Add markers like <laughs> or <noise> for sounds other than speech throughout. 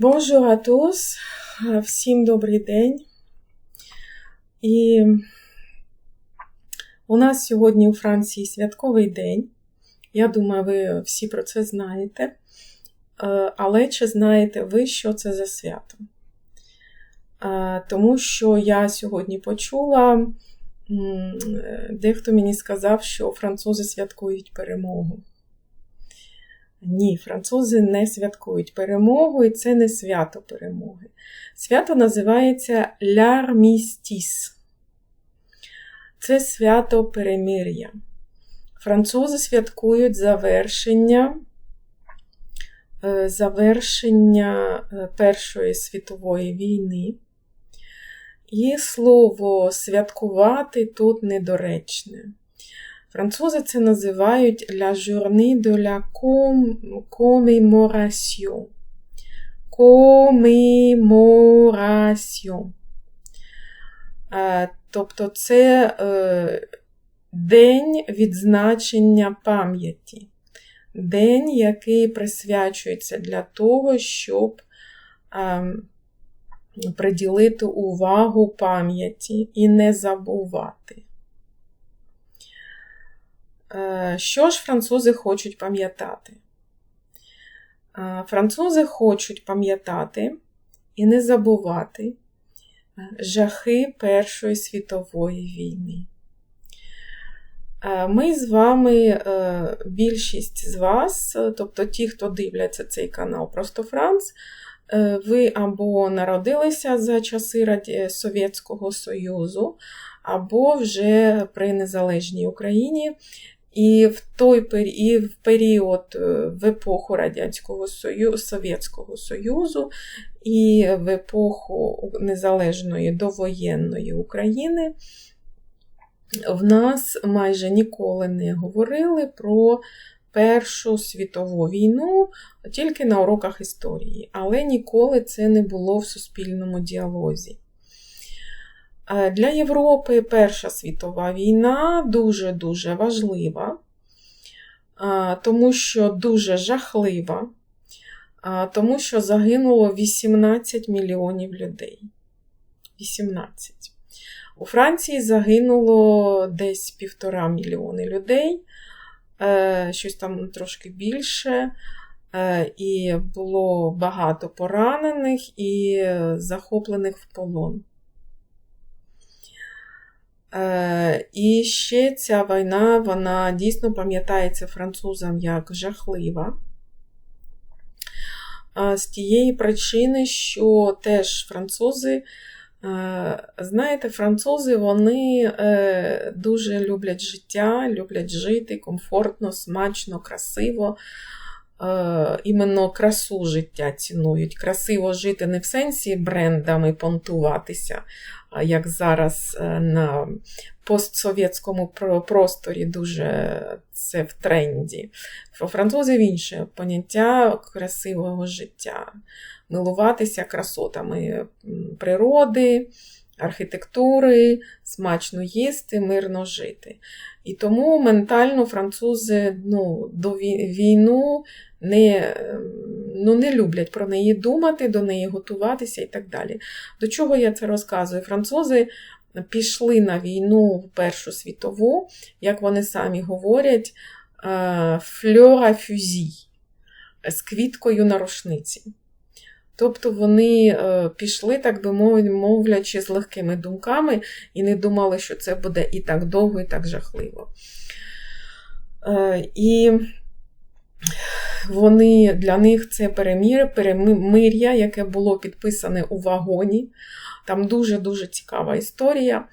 Bonjour à tous, всім добрий день. І у нас сьогодні у Франції святковий день. Я думаю, ви всі про це знаєте. Е, але чи знаєте ви, що це за свято? Е, тому що я сьогодні почула, дехто мені сказав, що французи святкують перемогу. Ні, французи не святкують перемогу, і це не свято перемоги. Свято називається Лярмістіс. Це свято перемир'я. Французи святкують завершення е, завершення е, Першої світової війни. І слово святкувати тут недоречне. Французи це називають La journée de la commémoration. Commémoration. Тобто це е, день відзначення пам'яті. День, який присвячується для того, щоб ем, приділити увагу пам'яті і не забувати. Е, що ж французи хочуть пам'ятати? Е, французи хочуть пам'ятати і не забувати е, жахи Першої світової війни. Ми з вами, більшість з вас, тобто ті, хто дивляться цей канал Просто Франц, ви або народилися за часи Совєтського Союзу, або вже при незалежній Україні і в той і в період е, в епоху Радянського Союзу, Совєтського Союзу і в епоху незалежної довоєнної України в нас майже ніколи не говорили про Першу світову війну тільки на уроках історії, але ніколи це не було в суспільному діалозі. Е, для Європи Перша світова війна дуже-дуже важлива, е, тому що дуже жахлива, е, тому що загинуло 18 мільйонів людей. 18. У Франції загинуло десь півтора мільйони людей, щось там трошки більше. І було багато поранених і захоплених в полон. Е, і ще ця війна, вона дійсно пам'ятається французам як жахлива. З тієї причини, що теж французи, е, знаєте, французи вони е, дуже люблять життя, люблять жити комфортно, смачно, красиво. Іменно красу життя цінують. Красиво жити не в сенсі брендами понтуватися, як зараз е, на постсовєтському просторі дуже це в тренді. Французів інше поняття красивого життя, милуватися красотами природи, архітектури, смачно їсти, мирно жити. І тому ментально французи ну, до війну не ну, не люблять про неї думати, до неї готуватися і так далі. До чого я це розказую? Французи пішли на війну в Першу світову, як вони самі говорять, фльора фюзій з квіткою на рушниці. Тобто вони е, пішли, так би мовлячи, з легкими думками і не думали, що це буде і так довго, і так жахливо. Е, і вони, для них це перемір, перемир'я, яке було підписане у вагоні. Там дуже-дуже цікава історія.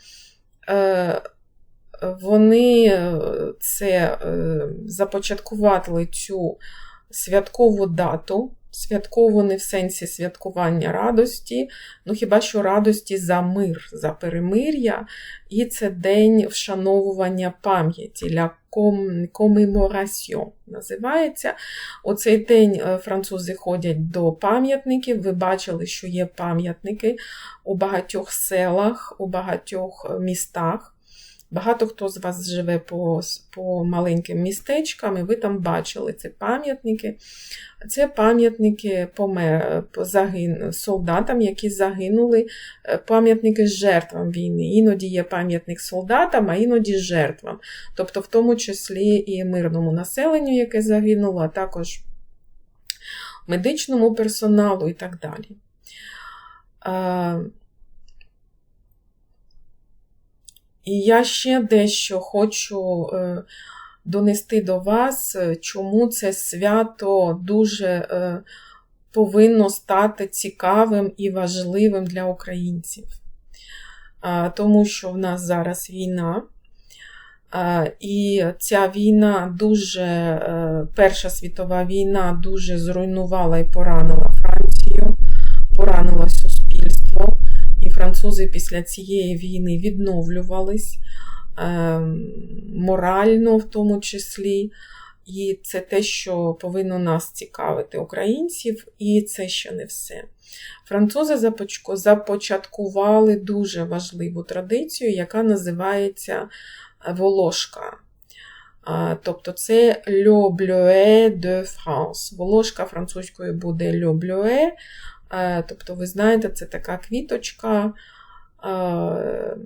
Е, вони це започаткували цю святкову дату святково в сенсі святкування радості, ну хіба що радості за мир, за перемир'я, і це день вшановування пам'яті для комемораціон називається. Оцей день е, французи ходять до пам'ятників. Ви бачили, що є пам'ятники у багатьох селах, у багатьох містах. Багато хто з вас живе по по маленьким містечкам, і ви там бачили ці пам'ятники. Це пам'ятники загин... солдатам, які загинули, е, пам'ятники жертвам війни. Іноді є пам'ятник солдатам, а іноді жертвам. Тобто, в тому числі і мирному населенню, яке загинуло, а також медичному персоналу і так далі. І я ще дещо хочу е, донести до вас, е, чому це свято дуже е, повинно стати цікавим і важливим для українців. Тому що в нас зараз війна. І ця війна дуже, Перша світова війна дуже зруйнувала і поранила Францію, поранила французи після цієї війни відновлювались ем, морально, в тому числі. І це те, що повинно нас цікавити, українців, і це ще не все. Французи започаткували дуже важливу традицію, яка називається волошка. Тобто це Le Bleuet de France. Волошка французькою буде Le Bleuet, Е, тобто, ви знаєте, це така квіточка, е,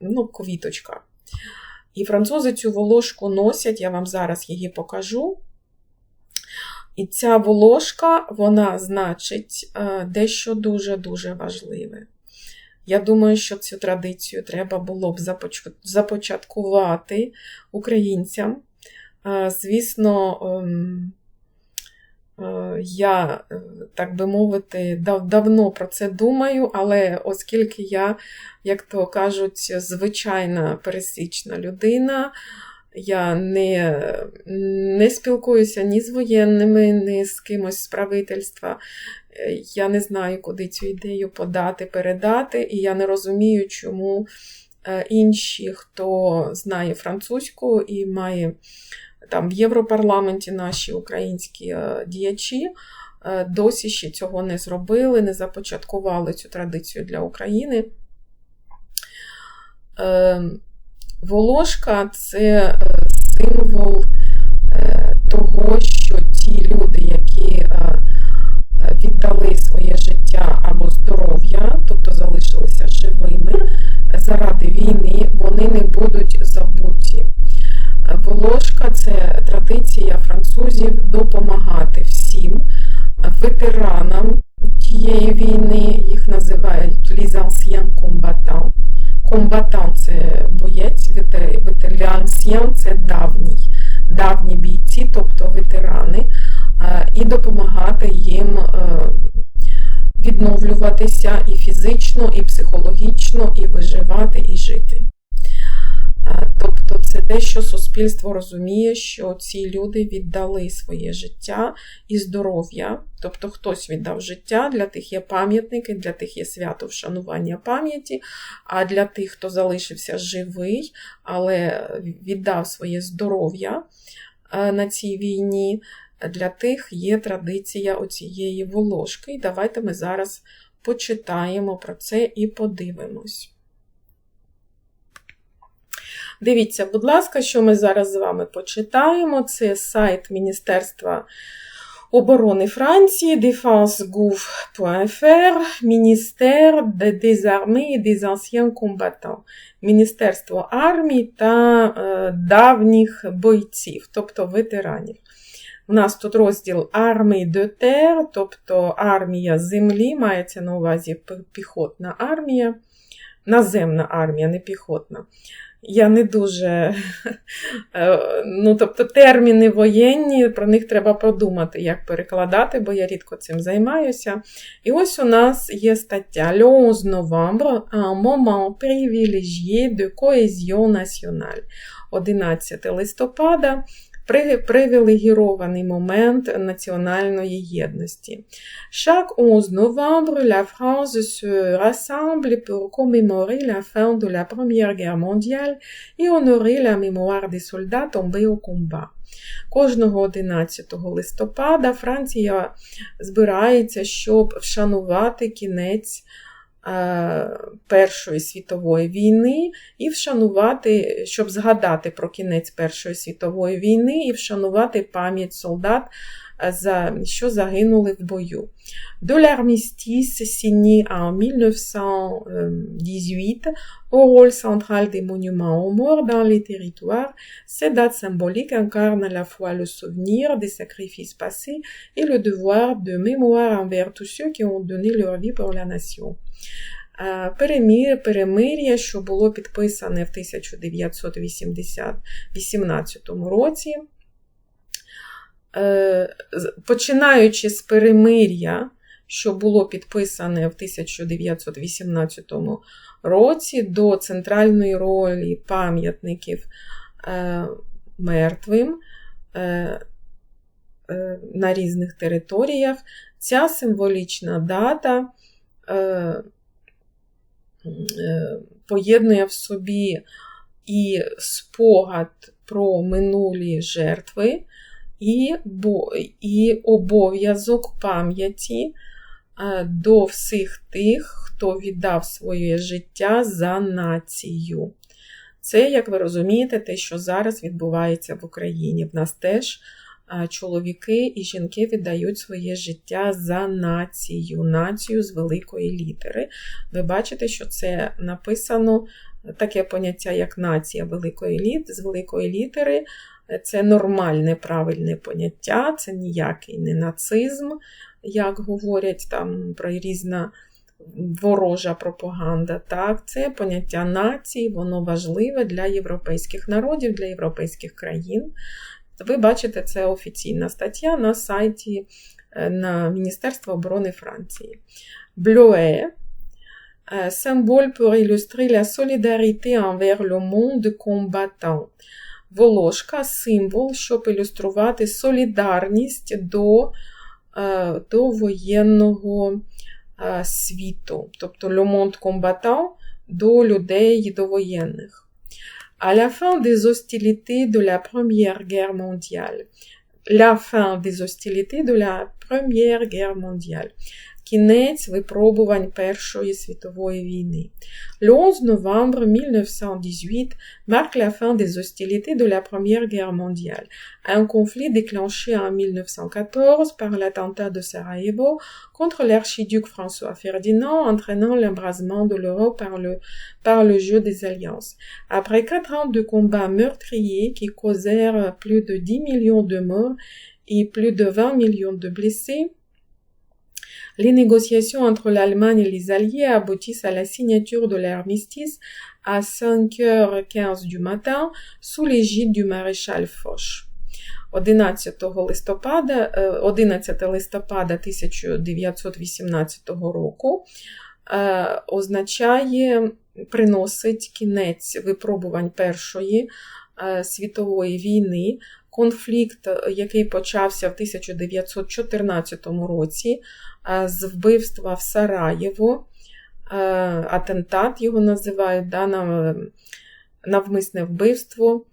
ну, квіточка. І французи цю волошку носять, я вам зараз її покажу. І ця волошка, вона значить е, дещо дуже-дуже важливе. Я думаю, що цю традицію треба було б започаткувати українцям. Звісно, ем, Е, я, е, так би мовити, дав, давно про це думаю, але оскільки я, як то кажуть, звичайна пересічна людина, я не не спілкуюся ні з воєнними, ні з кимось з правительства. Е, я не знаю, куди цю ідею подати, передати, і я не розумію, чому інші, хто знає французьку і має там в Європарламенті наші українські е, діячі е, досі ще цього не зробили, не започаткували цю традицію для України. Е, волошка це символ традиція французів допомагати всім ветеранам тієї війни, їх називають les anciens combattants. Це боєць, ветеран це давній, давні бійці, тобто ветерани, і допомагати їм відновлюватися і фізично, і психологічно, і виживати, і жити. Це те, що суспільство розуміє, що ці люди віддали своє життя і здоров'я. Тобто хтось віддав життя, для тих є пам'ятники, для тих є свято вшанування пам'яті, а для тих, хто залишився живий, але віддав своє здоров'я е, на цій війні, для тих є традиція оцієї волошки. І давайте ми зараз почитаємо про це і подивимось. Дивіться, будь ласка, що ми зараз з вами почитаємо. Це сайт Міністерства оборони Франції, défensegouv.fr, Міністер des armées des anciens combattants. Міністерство армій та е, давніх бойців, тобто ветеранів. У нас тут розділ армії de terre, тобто армія землі, мається на увазі піхотна армія, наземна армія, не піхотна. Я не дуже, <laughs> е, ну, тобто терміни воєнні, про них треба подумати, як перекладати, бо я рідко цим займаюся. І ось у нас є стаття Le 11 novembre, un moment privilégié de cohésion nationale. 11 листопада привілегірований момент національної єдності. Chaque 11 novembre, la France se rassemble pour commémorer la fin de la Première Guerre mondiale et honorer la mémoire des soldats tombés au combat. Кожного 11 листопада Франція збирається, щоб вшанувати кінець Першої світової війни і вшанувати, щоб згадати про кінець Першої світової війни і вшанувати пам'ять солдат, що загинули в бою. De l'armistice signé en 1918 au rôle central des monuments aux morts dans les territoires, ces dates symboliques incarnent à la fois le souvenir des sacrifices passés et le devoir de mémoire envers tous ceux qui ont donné leur vie pour la nation. Перемір, перемир'я, що було підписане в 1918 році, Починаючи з перемир'я, що було підписане в 1918 році до центральної ролі пам'ятників мертвим на різних територіях, ця символічна дата поєднує в собі і спогад про минулі жертви, і, і обов'язок пам'яті до всіх тих, хто віддав своє життя за націю. Це, як ви розумієте, те, що зараз відбувається в Україні. В нас теж чоловіки і жінки віддають своє життя за націю, націю з великої літери. Ви бачите, що це написано таке поняття, як нація великої літери, з великої літери. Це нормальне правильне поняття, це ніякий не нацизм, як говорять там про різна ворожа пропаганда. Так, Це поняття нації, воно важливе для європейських народів, для європейських країн. Ви бачите, це офіційна стаття на сайті на Міністерства оборони Франції. Блюе symbole pour illustrer la solidarité envers le monde combattant. Волошка символ, щоб ілюструвати солідарність до до воєнного світу, тобто le monde combattant до людей до воєнних. À la fin des hostilités de la Première Guerre mondiale, la fin des hostilités de la Première Guerre mondiale, кінець випробувань Першої світової війни. Le 11 novembre 1918 marque la fin des hostilités de la Première Guerre mondiale, un conflit déclenché en 1914 par l'attentat de Sarajevo contre l'archiduc François Ferdinand entraînant l'embrasement de l'Europe par le, par le jeu des alliances. Après quatre ans de combats meurtriers qui causèrent plus de 10 millions de morts et plus de 20 millions de blessés, les négociations entre l'Allemagne et les Alliés aboutissent à la signature de l'armistice à 5h15 du matin sous l'égide du maréchal Foch. 11 листопада 11 листопада 1918 року означає приносить кінець випробувань Першої світової війни. Конфлікт, який почався в 1914 році, з вбивства в Сараєво, атентат його називають, да, навмисне вбивство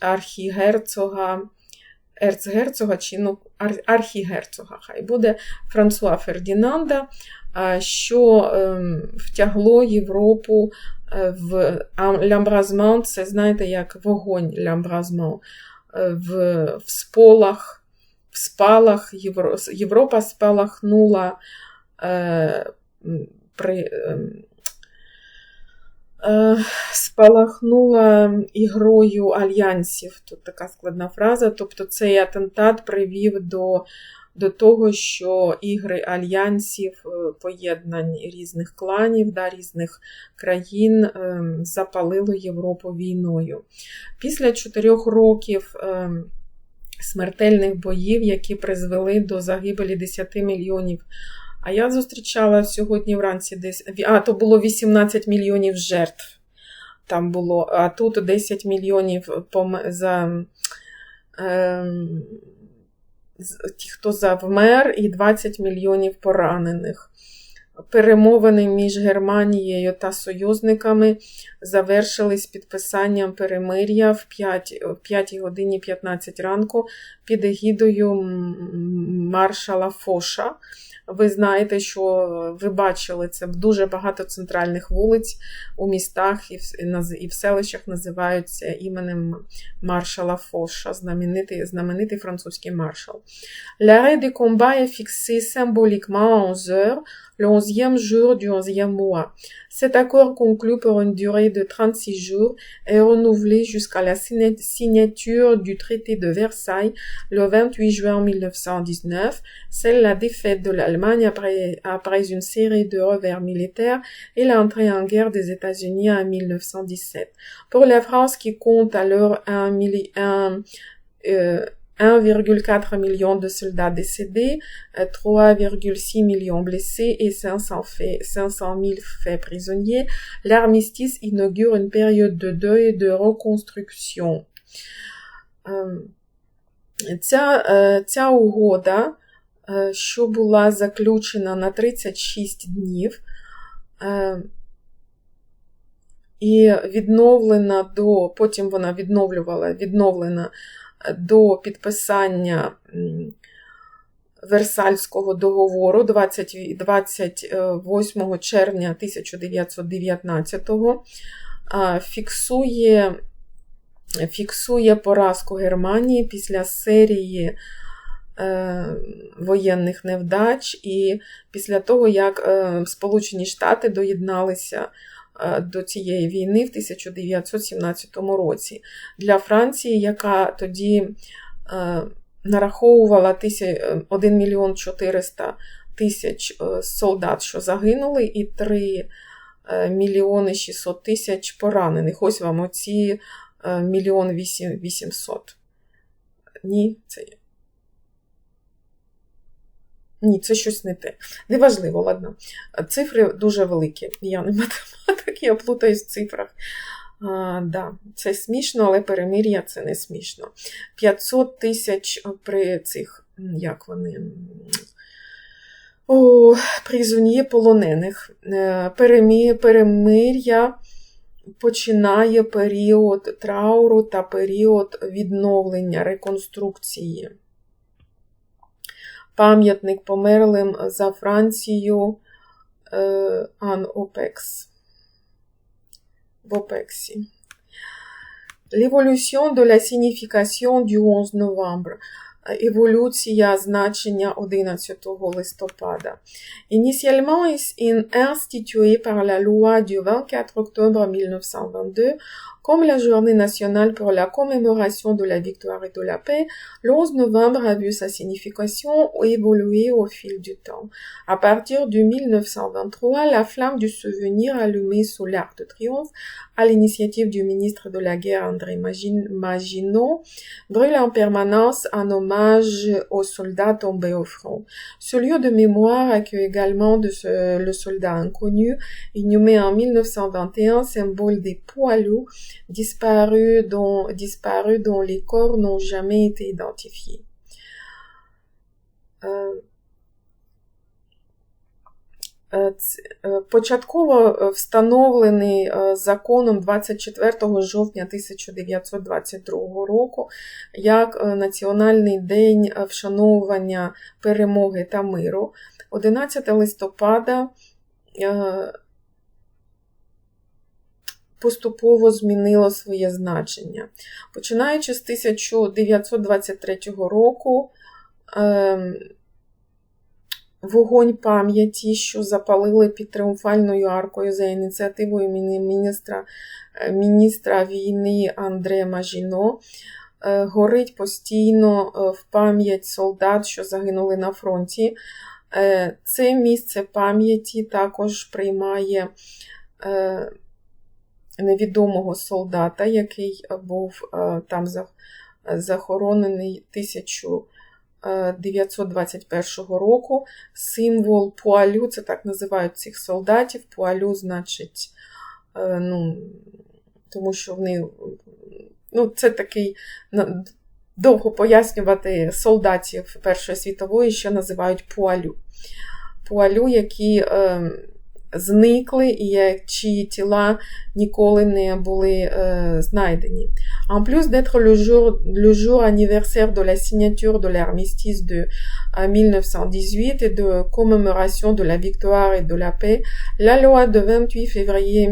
архігерцога, ерцгерцога чи ну, архігерцога, хай буде Франсуа Фердінанда, що втягло Європу в лямбразмент, це знаєте, як вогонь лямбразмент, в, в сполах спалах Євро... Європа спалахнула е, при, е, е, спалахнула ігрою альянсів. Тут така складна фраза. Тобто цей атентат привів до до того, що ігри альянсів, е, поєднань різних кланів, да, різних країн е, запалило Європу війною. Після чотирьох років. Е, смертельних боїв, які призвели до загибелі 10 мільйонів. А я зустрічала сьогодні вранці десь. А, то було 18 мільйонів жертв. Там було, а тут 10 мільйонів за е, ті, хто завмер, і 20 мільйонів поранених. Перемовини між Германією та союзниками завершились підписанням перемир'я в 5, 5 годині 15 ранку під егідою маршала Фоша. Ви знаєте, що ви бачили це дуже багато центральних вулиць у містах і в, і в селищах називаються іменем маршала Фоша, знаменитий, знаменитий французький маршал. L'arrêt des combats est fixé symboliquement à 11 heures le 11e jour du 11e mois. Cet accord conclu pour une durée de 36 jours est renouvelé jusqu'à la signature du traité de Versailles le 28 juin 1919. C'est la défaite de l'Allemagne après, après une série de revers militaires et l'entrée en guerre des États-Unis en 1917. Pour la France qui compte alors un, un euh, 1,4 million de soldats décédés, 3,6 millions blessés et 500, faits, 500 000 faits prisonniers, l'armistice inaugure une période de deuil et de reconstruction. Ця, ця угода, що була заключена на 36 днів, і відновлена до, потім вона відновлювала, відновлена до підписання Версальського договору 20, 28 червня 1919 фіксує, фіксує поразку Германії після серії воєнних невдач, і після того, як Сполучені Штати доєдналися до цієї війни в 1917 році. Для Франції, яка тоді нараховувала 1 мільйон 400 тисяч солдат, що загинули, і 3 мільйони 600 тисяч поранених. Ось вам оці мільйон 800. Ні, це. Ні, це щось не те. Неважливо, ладно. Цифри дуже великі. Я не <laughs> математик, я плутаюсь в цифрах. А, да, Це смішно, але перемир'я це не смішно. 500 тисяч при цих, як вони. О, призунє полонених. Е, перемир'я починає період трауру та період відновлення, реконструкції пам'ятник померлим за Францію Ан Опекс. В Опексі. L'évolution de la signification du 11 novembre. Еволюція значення 11 листопада. Initialement instituée par la loi du 24 octobre 1922 comme la journée nationale pour la commémoration de la victoire et de la paix, le 11 novembre a vu sa signification évoluer au fil du temps. À partir de 1923, la flamme du souvenir allumée sous l'arc de triomphe, à l'initiative du ministre de la guerre André Maginot, brûle en permanence un hommage aux soldats tombés au front. Ce lieu de mémoire accueille également le soldat inconnu, inhumé en 1921, symbole des poilus, disparus dont, disparus dont les corps n'ont jamais été identifiés. Початково встановлений законом 24 жовтня 1922 року як Національний день вшановування перемоги та миру. 11 листопада поступово змінило своє значення. Починаючи з 1923 року, ем, вогонь пам'яті, що запалили під тріумфальною аркою за ініціативою міністра, е, міністра війни Андре Мажіно, е, горить постійно е, в пам'ять солдат, що загинули на фронті. Це місце пам'яті також приймає невідомого солдата, який був там захоронений 1921 року. Символ пуалю, це так називають цих солдатів. Пуалю, значить, ну, тому що вони, ну, це такий. Довго пояснювати солдатів Першої світової, що називають пуалю. пуалю, які е, зникли і чиї тіла ніколи не були е, знайдені. En plus d'être le jour, le jour anniversaire de la signature de l'armistice de 1918 et de commémoration de la victoire et de la paix, la loi de 28 février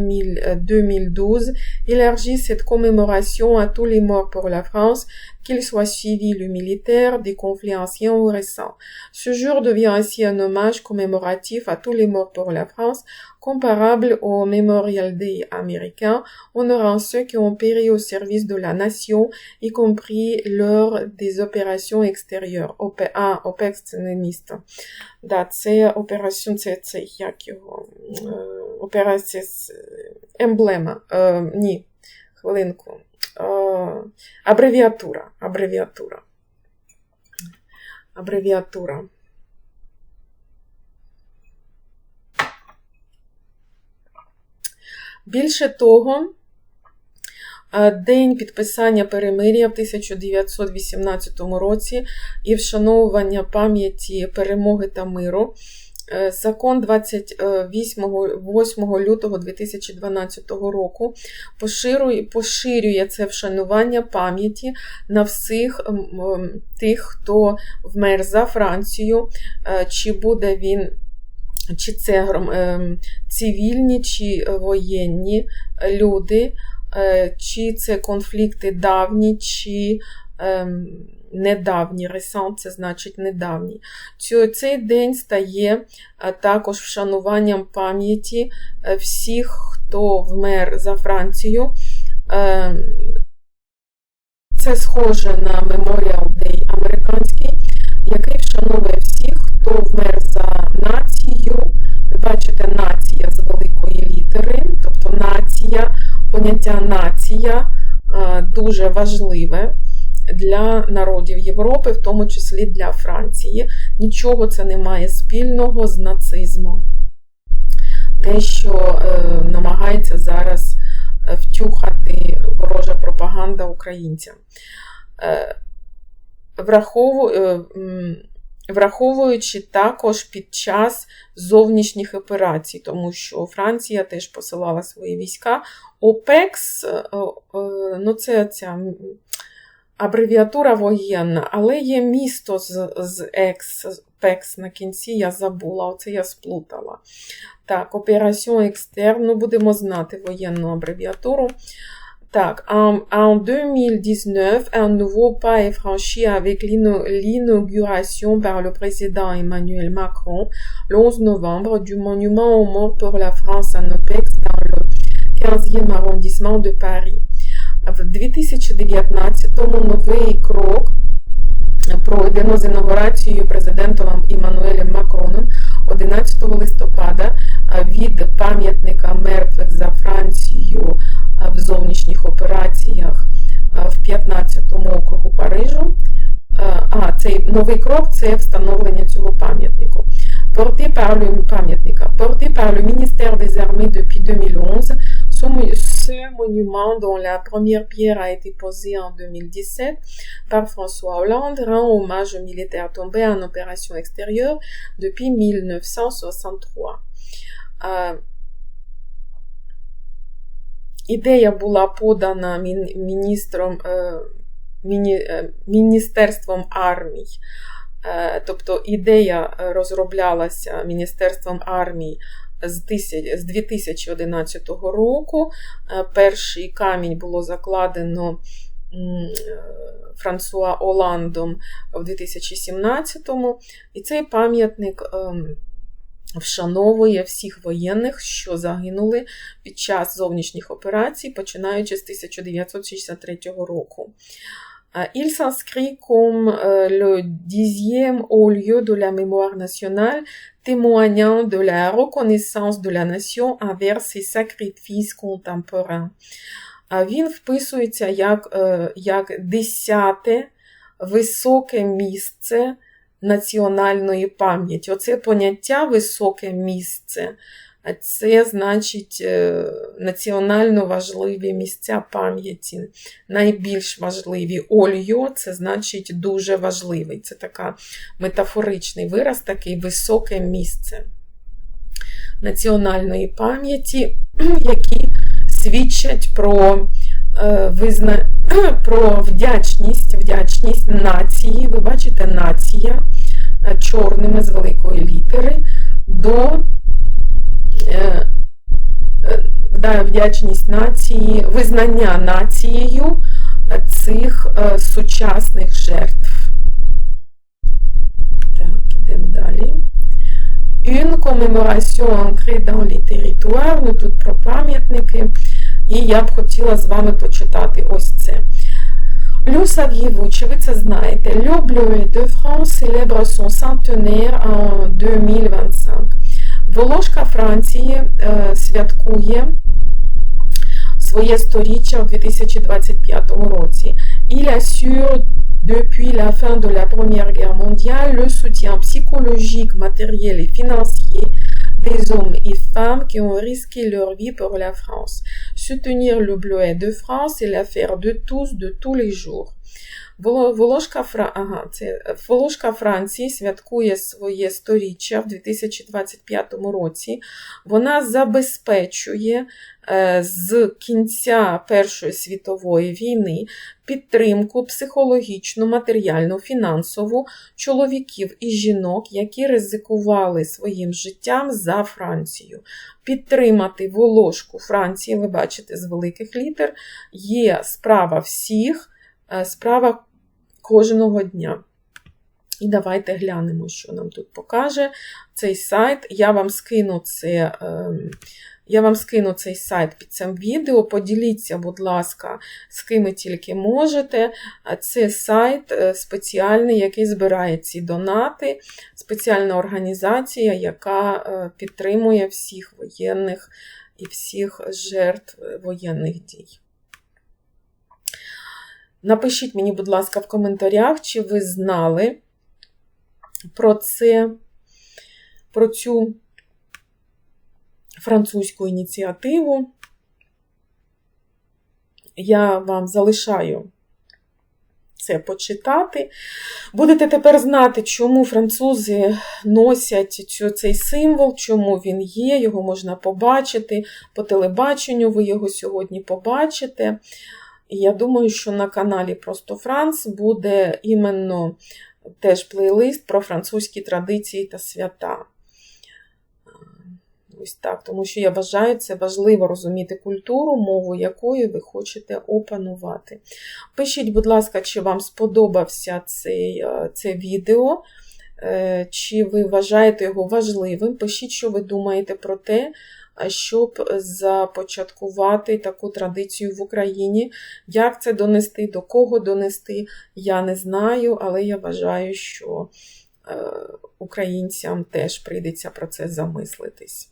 2012 élargit cette commémoration à tous les morts pour la France, qu'ils soient civils ou militaires, des conflits anciens ou récents. Ce jour devient ainsi un hommage commémoratif à tous les morts pour la France, comparable au Memorial Day américain, honorant ceux qui ont péri au service de la nation, y compris lors des opérations extérieures. ОП, а, ОПЕК це не місто. Да, це операція, це, це як його, операція, емблема. Е, ні, хвилинку. Е, абревіатура. Абревіатура. Абревіатура. Більше того, День підписання перемир'я в 1918 році і вшановування пам'яті перемоги та миру. Закон 28 8 лютого 2012 року поширює, поширює це вшанування пам'яті на всіх тих, хто вмер за Францію, чи буде він. Чи це цивільні, чи воєнні люди, чи це конфлікти давні, чи недавні. Ресант це значить недавні. Цей день стає також вшануванням пам'яті всіх, хто вмер за Францію. Це схоже на Memorial Day американський, який вшановує всіх, хто вмер за націю. Ви бачите, нація з великої літери, тобто нація, поняття нація дуже важливе для народів Європи, в тому числі для Франції. Нічого це не має спільного з нацизмом. Те, що е, намагається зараз втюхати ворожа пропаганда українцям. Е, враховую, е, Враховуючи також під час зовнішніх операцій, тому що Франція теж посилала свої війська. ОПЕКС, ну це ця абревіатура воєнна, але є місто з з екс, пекс на кінці, я забула, оце я сплутала. Так, операцію екстерну, будемо знати воєнну абревіатуру. Так, en, en 2019, un nouveau pas est franchi avec l'inauguration par le président Emmanuel Macron le 11 novembre du monument aux morts pour la France en OPEX dans le 15e arrondissement de Paris. В 2019-му новий крок пройдено з інаугурацією президентом Іммануелем Макроном 11 листопада від пам'ятника мертвих за Францію в зовнішніх операціях в 15-му округу Парижу. А, цей новий крок це встановлення цього пам'ятнику. Porté par пам'ятника, porté par le ministère des Armées depuis 2011, ce monument dont la première pierre a été posée en 2017 par François Hollande rend hommage aux militaires tombés en opération extérieure depuis 1963. Ідея була подана міністром, міні, Міністерством армій. Тобто ідея розроблялася Міністерством армій з 2011 року. Перший камінь було закладено Франсуа Оландом в 2017-му. І цей пам'ятник вшановує всіх воєнних, що загинули під час зовнішніх операцій, починаючи з 1963 року. Il s'inscrit comme le dixième haut lieu de la mémoire nationale, témoignant de la reconnaissance de la nation envers ses sacrifices contemporains. Він вписується як, як десяте високе місце національної пам'яті. Оце поняття високе місце А Це значить е, національно важливі місця пам'яті, найбільш важливі. Ольйо це значить дуже важливий. Це така метафоричний вираз, такий високе місце національної пам'яті, <clears throat> які свідчать про е, визна... <clears throat> про вдячність, вдячність нації. Ви бачите, нація е, чорними з великої літери до е, да, вдячність нації, визнання нацією цих сучасних жертв. Так, ідемо далі. Une commémoration ancrée dans les territoires, ну тут про пам'ятники. І я б хотіла з вами почитати ось це. Saviez-vous, чи ви це знаєте? Le Bleuet de France célèbre son centenaire en 2025. Волошка Франції е, святкує своє сторіччя у 2025 році. Il assure depuis la fin de la Première Guerre mondiale le soutien psychologique, matériel et financier des hommes et femmes qui ont risqué leur vie pour la France. Soutenir le bleuet de France est l'affaire de tous, de tous les jours. Волошка, Фра... ага, це... Волошка Франції святкує своє сторіччя в 2025 році. Вона забезпечує е, з кінця Першої світової війни підтримку психологічну, матеріальну, фінансову чоловіків і жінок, які ризикували своїм життям за Францію. Підтримати волошку Франції, ви бачите, з великих літер, є справа всіх, е, справа кожного дня. І давайте глянемо, що нам тут покаже цей сайт. Я вам скину це. Я вам скину цей сайт під цим відео. Поділіться, будь ласка, з ким тільки можете. Це сайт е, спеціальний, який збирає ці донати, спеціальна організація, яка е, підтримує всіх воєнних і всіх жертв воєнних дій. Напишіть мені, будь ласка, в коментарях, чи ви знали про це, про цю французьку ініціативу. Я вам залишаю це почитати. Будете тепер знати, чому французи носять цей символ, чому він є, його можна побачити. По телебаченню ви його сьогодні побачите. Я думаю, що на каналі Просто Франц буде іменно теж плейлист про французькі традиції та свята. Ось так, тому що я вважаю, це важливо розуміти культуру, мову якої ви хочете опанувати. Пишіть, будь ласка, чи вам сподобався цей, е, це відео, е, чи ви вважаєте його важливим. Пишіть, що ви думаєте про те, щоб започаткувати таку традицію в Україні. Як це донести, до кого донести, я не знаю, але я вважаю, що е, українцям теж прийдеться про це замислитись.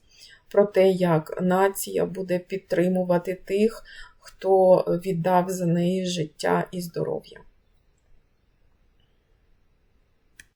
Про те, як нація буде підтримувати тих, хто віддав за неї життя і здоров'я.